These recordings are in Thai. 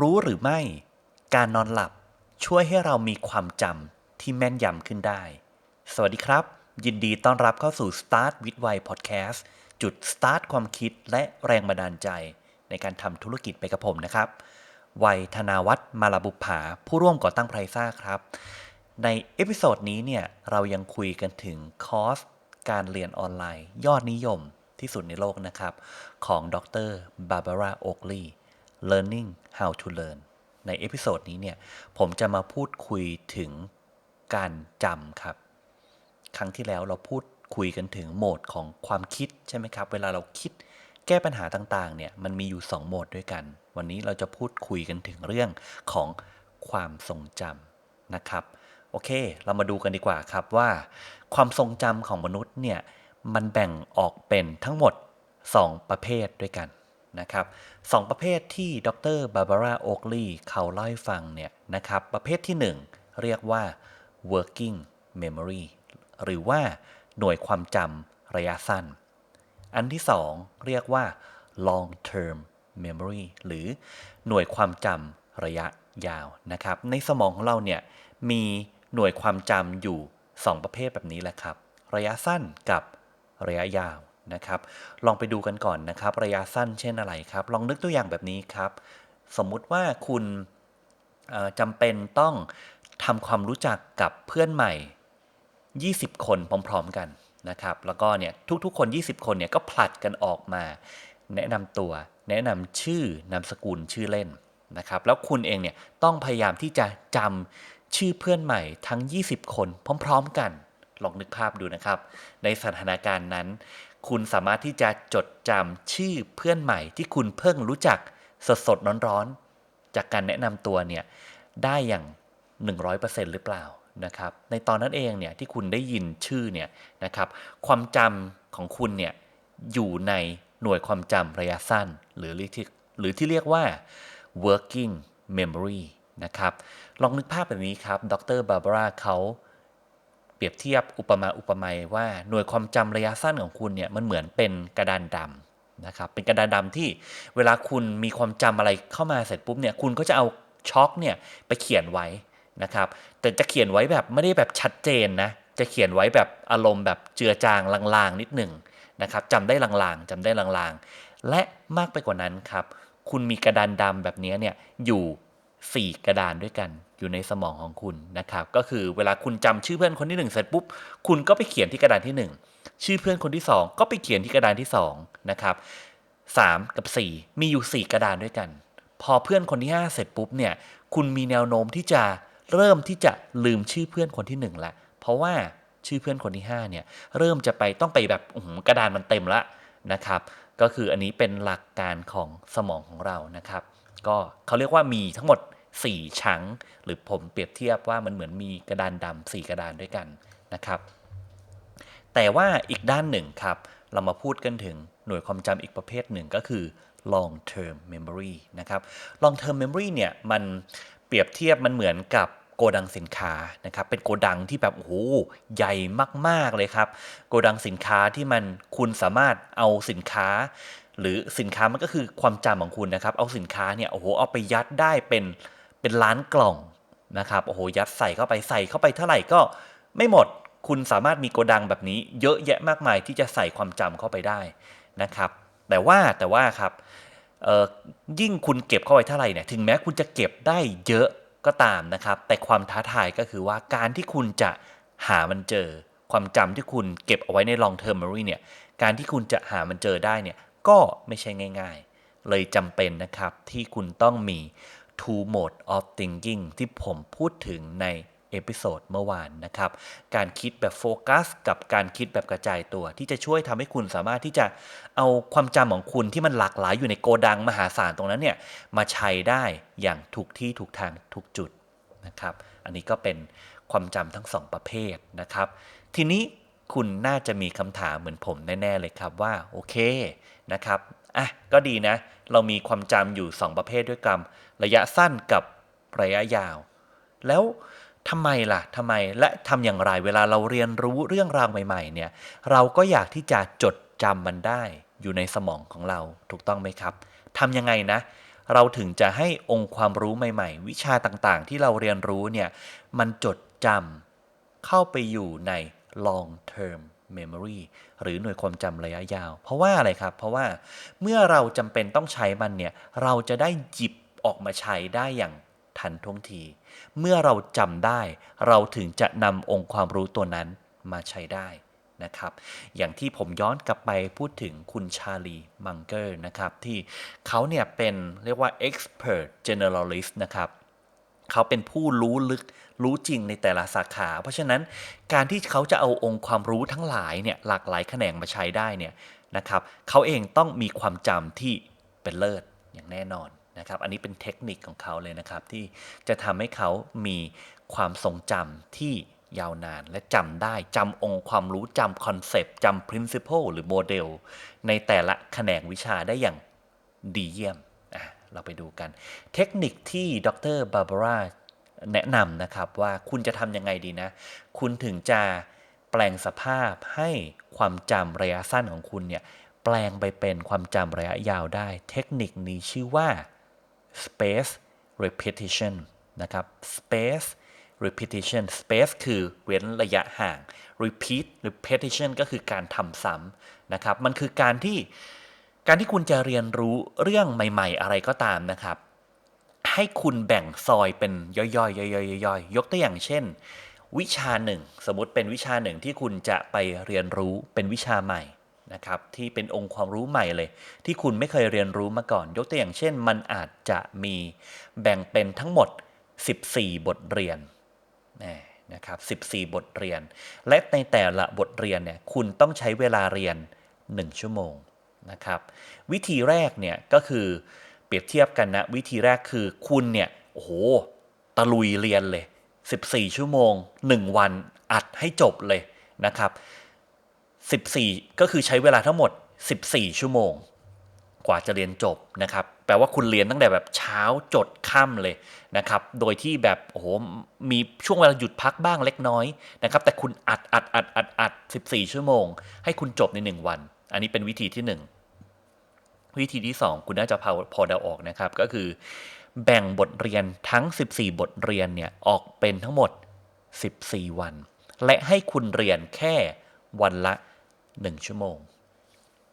รู้หรือไม่ การนอนหลับช่วยให้เรามีความจำที่แม่นยำขึ้นได้ สวัสดีครับ ยินดีต้อนรับเข้าสู่ Start with Why Podcast จุด start ความคิดและแรงบันดาลใจ ในการทำธุรกิจไปกับผมนะครับ วัยธนาวัฒน์มาลาบุภาผู้ร่วมก่อตั้งไพรซ่าครับ ในเอพิโซดนี้เนี่ยเรายังคุยกันถึงคอร์สการเรียนออนไลน์ ยอดนิยมที่สุดในโลกนะครับ ของดรบาบาร่าโอกลี Learning How to Learn ในเอพิโซดนี้เนี่ยผมจะมาพูดคุยถึงการจำครับ ครั้งที่แล้วเราพูดคุยกันถึงโหมดของความคิดใช่ไหมครับ เวลาเราคิดแก้ปัญหาต่างๆ เนี่ยมันมีอยู่ 2 โหมดด้วยกัน วันนี้เราจะพูดคุยกันถึงเรื่องของความทรงจำนะครับ โอเค เรามาดูกันดีกว่าครับว่า ความทรงจำของมนุษย์เนี่ยมันแบ่งออกเป็นทั้งหมด 2 ประเภทด้วยกัน นะครับสองประเภทที่ดรบาบาร่าโอกลีเขาเล่าให้ฟังเนี่ยนะครับประเภทที่ 1 เรียกว่า working memory หรือว่าหน่วยความจำระยะสั้น อันที่ 2 เรียกว่า long term memory หรือหน่วยความจำระยะยาวนะครับ ในสมองของเราเนี่ยมีหน่วยความจำอยู่ 2 ประเภทแบบนี้แหละครับ ระยะสั้นกับระยะยาว นะครับ ลองไปดูกันก่อนนะครับ ระยะสั้นเช่นอะไรครับ ลองนึกตัวอย่างแบบนี้ครับ สมมุติว่าคุณเอ่อจำเป็นต้องทำความรู้จักกับเพื่อนใหม่ 20 คนพร้อม ๆกันนะครับ แล้วก็เนี่ยทุกๆ คน 20 คนเนี่ยก็ผลัดกันออกมา แนะนำตัว แนะนำชื่อนามสกุลชื่อเล่นนะครับ แล้วคุณเองเนี่ยต้องพยายามที่จะจำชื่อเพื่อนใหม่ทั้ง 20 คนพร้อม ๆ กัน ลองนึกภาพดูนะครับ ในสถานการณ์นั้น คุณสามารถที่จะจดจำชื่อเพื่อนใหม่ที่คุณเพิ่งรู้จักสดๆร้อนๆ จากการแนะนำตัวเนี่ยได้อย่าง 100%หรือเปล่านะครับในตอนนั้นเองเนี่ยที่คุณได้ยินชื่อเนี่ยนะครับความจำของคุณเนี่ยอยู่ในหน่วยความจำระยะสั้น หรือที่หรือที่เรียกว่า working memory นะครับลองนึกภาพแบบนี้ครับ ดรบาบาร่าเขา รียบเทียบอุปมาอุปไมยว่าหน่วยความจำระยะสั้นของคุณเนี่ยมันเหมือนเป็นกระดานดำนะครับเป็นกระดานดำที่เวลาคุณมีความจำอะไรเข้ามาเสร็จปุ๊บเนี่ยคุณก็จะเอาช็อคเนี่ยไปเขียนไว้นะครับ แต่จะเขียนไว้แบบไม่ได้แบบชัดเจนนะจะเขียนไว้แบบอารมณ์แบบเจือจางลางๆนิดหนึ่งนะครับจำได้ลางๆจำได้ลางๆ และมากไปกว่านั้นครับ คุณมีกระดานดำแบบนี้เนี่ยอยู่ 4 กระดานด้วยกันอยู่ในสมองของคุณนะครับก็คือเวลาคุณจำชื่อเพื่อนคนที่ 1 เสร็จปุ๊บคุณก็ไปเขียนที่กระดานที่ 1 ชื่อเพื่อนคนที่ 2 ก็ไปเขียนที่กระดานที่2นะครับ3กับ 4 มีอยู่ 4 กระดานด้วยกัน พอเพื่อนคนที่ 5 เสร็จปุ๊บเนี่ยคุณมีแนวโน้มที่จะเริ่มที่จะลืมชื่อเพื่อนคนที่ 1 ละ เพราะว่าชื่อเพื่อนคนที่ 5 เนี่ยเริ่มจะไปต้องไปแบบอื้อหือกระดานมันเต็มละนะครับ ก็คืออันนี้เป็นหลักการของสมองของเรานะครับ ก็เขาเรียกว่ามีทั้งหมด 4 ชั้ง หรือผมเปรียบเทียบว่ามันเหมือนมีกระดานดำ4กระดานด้วยกันนะครับ แต่ว่าอีกด้านหนึ่งครับ เรามาพูดกันถึงหน่วยความจำอีกประเภทหนึ่งก็คือ long term memory นะครับ long term memory เนี่ยมันเปรียบเทียบมันเหมือนกับโกดังสินค้านะครับ เป็นโกดังที่แบบโอ้โหใหญ่มาก ๆ เลยครับ โกดังสินค้าที่มันคุณสามารถเอาสินค้า หรือสินค้ามันก็คือความจำของคุณนะครับ เอาสินค้าเนี่ยโอ้โหเอาไปยัดได้เป็นเป็นล้านกล่องนะครับโอ้โหยัดใส่เข้าไปใส่เข้าไปเท่าไหร่ก็ไม่หมดคุณสามารถมีโกดังแบบนี้ เยอะแยะมากมายที่จะใส่ความจำเข้าไปได้นะครับ แต่ว่าแต่ว่าครับเอ่อยิ่งคุณเก็บเข้าไปเท่าไหร่เนี่ยถึงแม้คุณจะเก็บได้เยอะก็ตามนะครับ แต่ความท้าทายก็คือว่าการที่คุณจะหามันเจอ ความจำที่คุณเก็บเอาไว้ใน long term memory เนี่ยการที่คุณจะหามันเจอได้เนี่ย ก็ไม่ใช่ง่าย ๆ เลยจำเป็นนะครับที่คุณต้องมี two mode of thinking ที่ผมพูดถึงในเอพิโซดเมื่อวานนะครับ การคิดแบบโฟกัส กับการคิดแบบกระจายตัว ที่จะช่วยทำให้คุณสามารถที่จะเอาความจำของคุณที่มันหลากหลายอยู่ในโกดังมหาศาลตรงนั้นเนี่ยมาใช้ได้อย่างถูกที่ถูกทางถูกจุดนะครับ อันนี้ก็เป็นความจำทั้งสองประเภทนะครับ ทีนี้ คุณน่าจะมีคำถามเหมือนผมแน่ ๆ เลยครับว่าโอเคนะครับอะก็ดีนะ เรามีความจำอยู่ 2 ประเภทด้วยกันระยะสั้นกับระยะยาว แล้วทำไมล่ะทำไมและทำอย่างไรเวลาเราเรียนรู้เรื่องราวใหม่ ๆ เนี่ย เราก็อยากที่จะจดจำมันได้อยู่ในสมองของเราถูกต้องไหมครับทำยังไงนะ เราถึงจะให้องค์ความรู้ใหม่ ๆ วิชาต่างๆ ที่เราเรียนรู้เนี่ยมันจดจำเข้าไปอยู่ใน long term memory หรือหน่วยความจำระยะยาว เพราะว่าอะไรครับ เพราะว่าเมื่อเราจำเป็นต้องใช้มันเนี่ย เราจะได้หยิบออกมาใช้ได้อย่างทันท่วงที เมื่อเราจำได้ เราถึงจะนำองค์ความรู้ตัวนั้นมาใช้ได้นะครับ อย่างที่ผมย้อนกลับไปพูดถึงคุณชาลีมังเกอร์นะครับ ที่เขาเนี่ยเป็นเรียกว่า expert generalist นะครับ เขาเป็นผู้รู้ลึกรู้จริงในแต่ละสาขา เพราะฉะนั้นการที่เขาจะเอาองค์ความรู้ทั้งหลายเนี่ยหลากหลายแขนงมาใช้ได้เนี่ยนะครับเขาเองต้องมีความจำที่เป็นเลิศอย่างแน่นอนนะครับ อันนี้เป็นเทคนิคของเขาเลยนะครับ ที่จะทำให้เขามีความทรงจำที่ยาวนานและจำได้จำองค์ความรู้จำคอนเซปต์จำ principle หรือโมเดลในแต่ละแขนงวิชาได้อย่างดีเยี่ยม เราไปดูกัน เทคนิคที่ดรบาบาร่าแนะนำนะครับว่าคุณจะทำยังไงดีนะ คุณถึงจะแปลงสภาพให้ความจำระยะสั้นของคุณเนี่ยแปลงไปเป็นความจำระยะยาวได้ เทคนิคนี้ชื่อว่า space repetition นะครับ space repetition space คือเว้นระยะห่าง repeat repetition ก็คือการทำซ้ำนะครับ มันคือการที่ การที่คุณจะเรียนรู้เรื่องใหม่ ๆ อะไรก็ตามนะครับ ให้คุณแบ่งซอยเป็นย่อยๆย่อยๆย่อยๆยกตัวอย่างเช่น วิชาหนึ่งสมมติเป็นวิชาหนึ่งที่คุณจะไปเรียนรู้เป็นวิชาใหม่นะครับที่เป็นองค์ความรู้ใหม่เลย ที่คุณไม่เคยเรียนรู้มาก่อน ยกตัวอย่างเช่น มันอาจจะมีแบ่งเป็นทั้งหมด 14 บทเรียนนะครับ14 บทเรียน และในแต่ละบทเรียนเนี่ยคุณต้องใช้เวลาเรียน 1 ชั่วโมง นะครับ วิธีแรกเนี่ยก็คือเปรียบเทียบกันนะ วิธีแรกคือคุณเนี่ยโอ้โหตะลุยเรียนเลย 14 ชั่วโมง 1 วันอัดให้จบเลยนะครับ 14 ก็คือใช้เวลาทั้งหมด 14 ชั่วโมง กว่าจะเรียนจบนะครับ แปลว่าคุณเรียนตั้งแต่แบบเช้าจดค่ำเลยนะครับ โดยที่แบบโอ้โหมีช่วงเวลาหยุดพักบ้างเล็กน้อยนะครับ แต่คุณอัดอัดอัดอัดอัด 14 ชั่วโมง ให้คุณจบใน 1 วัน อันนี้เป็นวิธีที่ 1 วิธีที่ 2 คุณน่าจะพอพอเดาออกนะครับ ก็คือ แบ่งบทเรียนทั้ง 14 บทเรียนเนี่ยออกเป็นทั้งหมด 14 วัน และให้คุณเรียนแค่วันละ 1 ชั่วโมง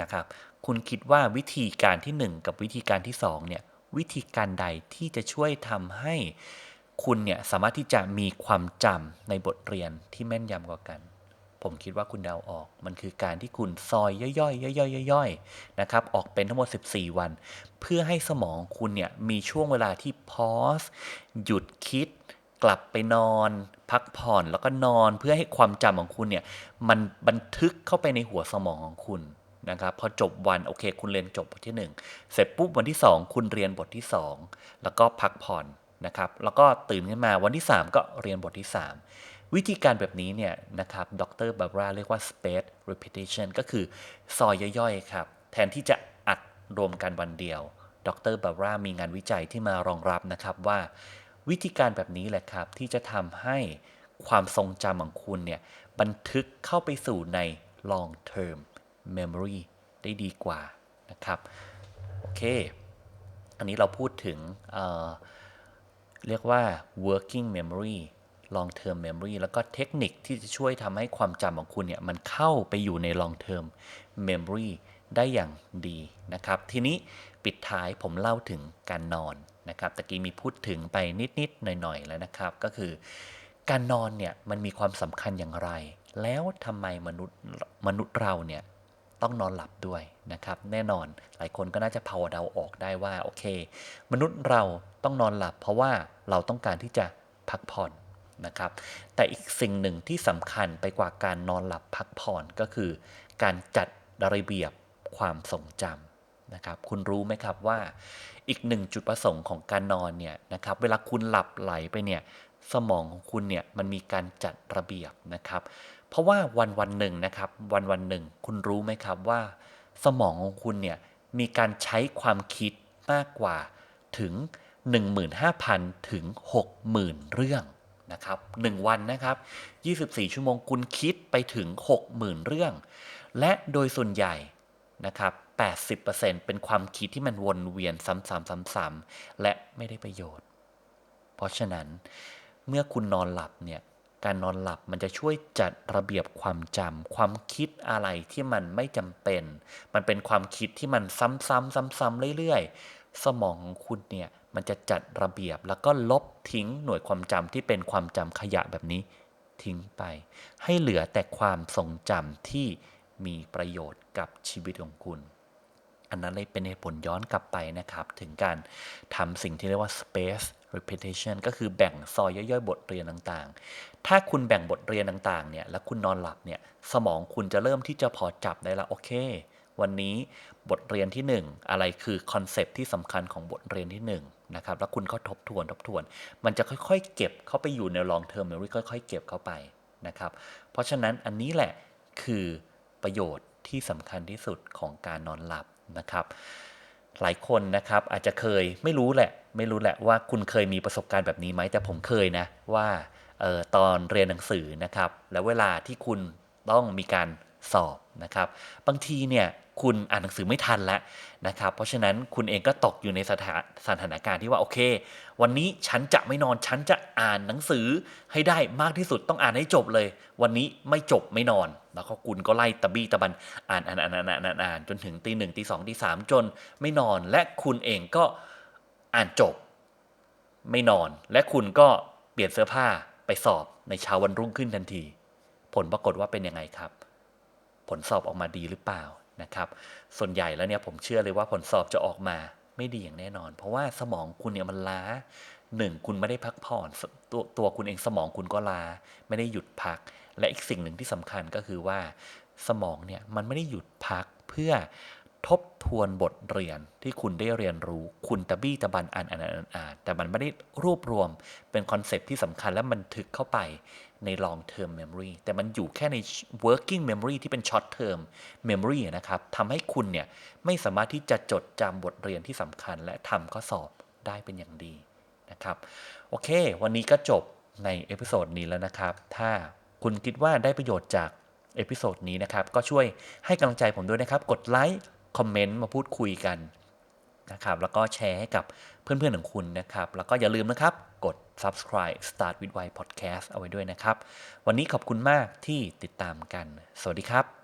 นะครับ คุณคิดว่าวิธีการที่ 1 กับวิธีการที่2เนี่ยวิธีการใดที่จะช่วยทำให้คุณเนี่ยสามารถที่จะมีความจำในบทเรียนที่แม่นยำกว่ากัน ผมคิดว่าคุณเดาออก มันคือการที่คุณซอยย่อยๆย่อยๆย่อยๆนะครับ ออกเป็นทั้งหมด 14 วัน เพื่อให้สมองคุณเนี่ยมีช่วงเวลาที่พอสหยุดคิด กลับไปนอน พักผ่อนแล้วก็นอนเพื่อให้ความจำของคุณเนี่ยมันบันทึกเข้าไปในหัวสมองของคุณนะครับพอจบวันโอเค คุณเรียนจบบทที่ 1 เสร็จปุ๊บวันที่ 2 คุณเรียนบทที่ 2 แล้วก็พักผ่อนนะครับ แล้วก็ตื่นขึ้นมาวันที่ 3 ก็เรียนบทที่ 3 วิธีการแบบนี้เนี่ยนะครับ ดรบาบราเรียกว่า space repetition ก็คือซอยย่อยๆ ครับ แทนที่จะอัดรวมกันวันเดียว ดรบาบรามีงานวิจัยที่มารองรับนะครับว่า วิธีการแบบนี้แหละครับ ที่จะทำให้ความทรงจำของคุณเนี่ย บันทึกเข้าไปสู่ใน long term memory ได้ดีกว่านะครับ โอเค อันนี้เราพูดถึงเเรียกว่า working memory long term memory แล้วก็เทคนิคที่จะช่วยทำให้ความจำของคุณเนี่ยมันเข้าไปอยู่ใน long term memory ได้อย่างดีนะครับ ทีนี้ปิดท้ายผมเล่าถึงการนอนนะครับตะกี้มีพูดถึงไปนิด ๆ หน่อย ๆ แล้วนะครับ ก็คือการนอนเนี่ยมันมีความสำคัญอย่างไร แล้วทำไมมนุษย์มนุษย์เราเนี่ยต้องนอนหลับด้วยนะครับ แน่นอนหลายคนก็น่าจะพาเดาออกได้ว่าโอเค มนุษย์เราต้องนอนหลับ เพราะว่าเราต้องการที่จะพักผ่อน นะครับ แต่อีกสิ่งหนึ่งที่สำคัญไปกว่าการนอนหลับพักผ่อนก็คือ การจัดระเบียบความทรงจำนะครับ คุณรู้ไหมครับว่าอีกหนึ่งจุดประสงค์ของการนอนเนี่ยนะครับ เวลาคุณหลับไหลไปเนี่ยสมองของคุณเนี่ยมันมีการจัดระเบียบนะครับ เพราะว่าวันวันหนึ่งนะครับวันวันหนึ่ง คุณรู้ไหมครับว่า สมองของคุณเนี่ยมีการใช้ความคิดมากกว่าถึง 15,000 ถึง 60,000 เรื่อง นะครับ1วันนะครับ 24 ชั่วโมงคุณคิดไปถึง 60,000 เรื่อง และโดยส่วนใหญ่นะครับ80%เป็นความคิดที่มันวนเวียนซ้ำๆๆๆและไม่ได้ประโยชน์ เพราะฉะนั้นเมื่อคุณนอนหลับเนี่ยการนอนหลับมันจะช่วยจัดระเบียบความจำความคิดอะไรที่มันไม่จำเป็น มันเป็นความคิดที่มันซ้ำๆซ้ำๆเรื่อยๆ สมองของคุณเนี่ย มันจะจัดระเบียบแล้วก็ลบทิ้งหน่วยความจำที่เป็นความจำขยะแบบนี้ทิ้งไป ให้เหลือแต่ความทรงจำที่มีประโยชน์กับชีวิตของคุณ อันนั้นเลยเป็นเหตุผลย้อนกลับไปนะครับ ถึงการทำสิ่งที่เรียกว่า space repetition ก็คือแบ่งซอยย่อยๆ บทเรียนต่างๆ ถ้าคุณแบ่งบทเรียนต่างๆ เนี่ย แล้วคุณนอนหลับเนี่ย สมองคุณจะเริ่มที่จะพอจับได้แล้วโอเค วันนี้บทเรียนที่ 1 อะไรคือคอนเซปที่สำคัญของบทเรียนที่1นะครับแล้วคุณก็ทบทวนทบทวน มันจะค่อยๆ เก็บเข้าไปอยู่ใน long term memory ค่อยๆ เก็บเข้าไปนะครับเพราะฉะนั้นอันนี้แหละคือประโยชน์ที่สำคัญที่สุดของการนอนหลับนะครับ หลายคนนะครับอาจจะเคยไม่รู้แหละ ไม่รู้แหละว่าคุณเคยมีประสบการณ์แบบนี้ไหมแต่ผมเคยนะว่าออตอนเรียนหนังสือนะครับ แล้วเวลาที่คุณต้องมีการสอบนะครับ บางทีเนี่ย คุณอ่านหนังสือไม่ทันแล้วนะครับ เพราะฉะนั้นคุณเองก็ตกอยู่ในสถาสถานการณ์ที่ว่าโอเค วันนี้ฉันจะไม่นอนฉันจะอ่านหนังสือให้ได้มากที่สุดต้องอ่านให้จบเลย วันนี้ไม่จบไม่นอน แล้วก็คุณก็ไล่ตะบี้ตะบันอ่านอ่านอ่านอ่านอ่านอ่านจนถึงตีหนึ่งตีสองตีสามจนไม่นอนและคุณเองก็อ่านจบ ไม่นอน และคุณก็เปลี่ยนเสื้อผ้าไปสอบในเช้าวันรุ่งขึ้นทันที ผลปรากฏว่าเป็นยังไงครับ ผลสอบออกมาดีหรือเปล่า นะครับ ส่วนใหญ่แล้วเนี่ยผมเชื่อเลยว่าผลสอบจะออกมาไม่ดีอย่างแน่นอน เพราะว่าสมองคุณเนี่ยมันล้าหนึ่งคุณไม่ได้พักผ่อนตัวตัวคุณเองสมองคุณก็ล้าไม่ได้หยุดพัก และอีกสิ่งหนึ่งที่สำคัญก็คือว่า สมองเนี่ยมันไม่ได้หยุดพักเพื่อทบทวนบทเรียนที่คุณได้เรียนรู้คุณตะบี้ตะบันอ่านอ่านอ่านอ่านแต่มันไม่ได้รวบรวมเป็นคอนเซปที่สำคัญและบันทึกเข้าไป ใน long term memory แต่มันอยู่แค่ใน working memory ที่เป็น short term memory นะครับทำให้คุณเนี่ยไม่สามารถที่จะจดจำบทเรียนที่สำคัญ และทำข้อสอบได้เป็นอย่างดีนะครับ โอเค วันนี้ก็จบในเอพิโซดนี้แล้วนะครับ ถ้าคุณคิดว่าได้ประโยชน์จากเอพิโซดนี้นะครับ ก็ช่วยให้กำลังใจผมด้วยนะครับ กดไลค์ คอมเมนต์ มาพูดคุยกัน นะครับ แล้วก็แชร์ให้กับเพื่อนๆของคุณนะครับ แล้วก็อย่าลืมนะครับ กด subscribe Start with Why Podcast เอาไว้ด้วยนะครับ วันนี้ขอบคุณมากที่ติดตามกัน สวัสดีครับ